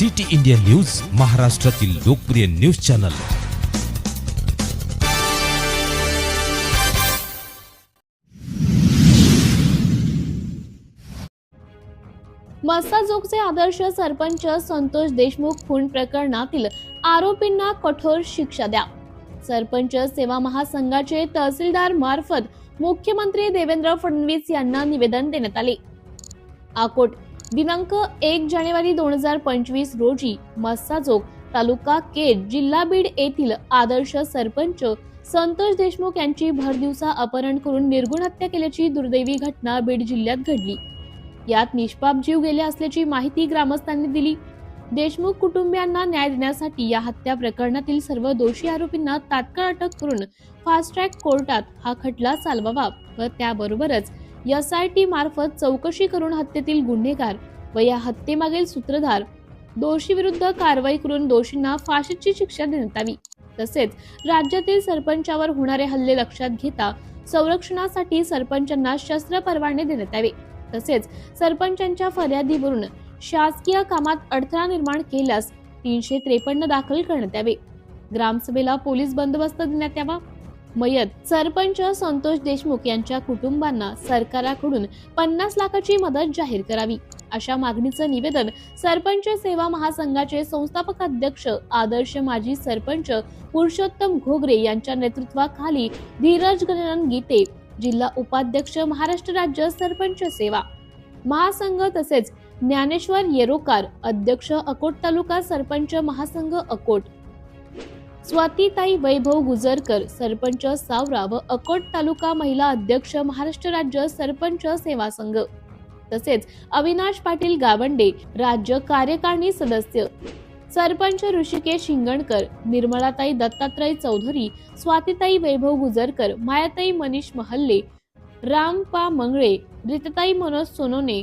City India news महाराष्ट्रातील लोकप्रिय news channel. मस्ताजोगचे आदर्श सरपंच संतोष देशमुख खून प्रकरणातील आरोपींना कठोर शिक्षा द्या. सरपंच सेवा महासंघाचे तहसीलदार मार्फत मुख्यमंत्री देवेंद्र फडणवीस यांना निवेदन देण्यात आले. आकोट दिनांक एक जानेवारी दोन हजार पंचवीस रोजी मस्साजोग तालुका केज जिल्हा बीड येथील आदर्श सरपंच संतोष देशमुख यांची भरदिवसा अपहरण करून निर्गुण हत्या केल्याची दुर्दैवी घटना बीड जिल्ह्यात घडली. यात निष्पाप जीव गेले असल्याची माहिती ग्रामस्थांनी दिली. देशमुख कुटुंबियांना न्याय देण्यासाठी या हत्या प्रकरणातील सर्व दोषी आरोपींना तात्काळ अटक करून फास्ट ट्रॅक कोर्टात हा खटला चालवावा व त्याबरोबरच एस आय टी मार्फत चौकशी करून हत्येतील गुन्हेगार व या हत्येमागील सूत्रधार दोषी विरुद्ध कारवाई करून दोषींना फाशीची शिक्षा देण्यात यावी तसेच राज्यातील सरपंचावर होणारे हल्ले लक्षात घेता संरक्षणासाठी सरपंचांना शस्त्र परवाने देण्यात यावे. तसेच सरपंचांच्या फर्यादीवरून शासकीय कामात अडथळा निर्माण केल्यास तीनशे त्रेपन्न दाखल करण्यात यावे. ग्रामसभेला पोलीस बंदोबस्त देण्यात यावा. मयत सरपंच संतोष देशमुख यांच्या कुटुंबांना सरकाराकडून पन्नास लाखाची मदत जाहीर करावी. अशा मागणीचं निवेदन सरपंच सेवा महासंघाचे संस्थापक अध्यक्ष आदर्श माजी सरपंच पुरुषोत्तम घोगरे यांच्या नेतृत्वाखाली धीरज गणन गीते जिल्हा उपाध्यक्ष महाराष्ट्र राज्य सरपंच सेवा. महासंघ तसेच ज्ञानेश्वर येरोकार अध्यक्ष अकोट तालुका सरपंच महासंघ अकोट. स्वातीताई वैभव गुजरकर सरपंच सावरा व अकोट तालुका महिला अध्यक्ष महाराष्ट्र राज्य सरपंच सेवा संघ. तसेच अविनाश पाटील गावंडे राज्य कार्यकारिणी सदस्य. सरपंच ऋषिकेश शिंगणकर निर्मलाताई दत्तात्रय चौधरी स्वातीताई वैभव गुजरकर मायाताई मनीष महल्ले रामपा मंगळे रितताई मनोज सोनोने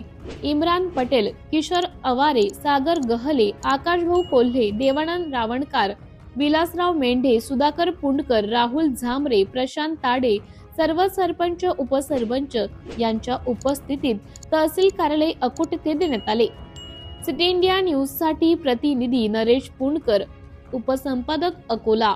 इम्रान पटेल किशोर अवारे सागर गहले आकाशभाऊ कोल्हे देवानंद रावणकार विलासराव मेंढे सुधाकर पुंडकर राहुल झांबरे प्रशांत ताडे सर्व सरपंच उपसरपंच यांच्या उपस्थितीत तहसील कार्यालय अकोट येथे देण्यात आले. सिटी इंडिया न्यूजसाठी प्रतिनिधी नरेश पुंडकर उपसंपादक अकोला.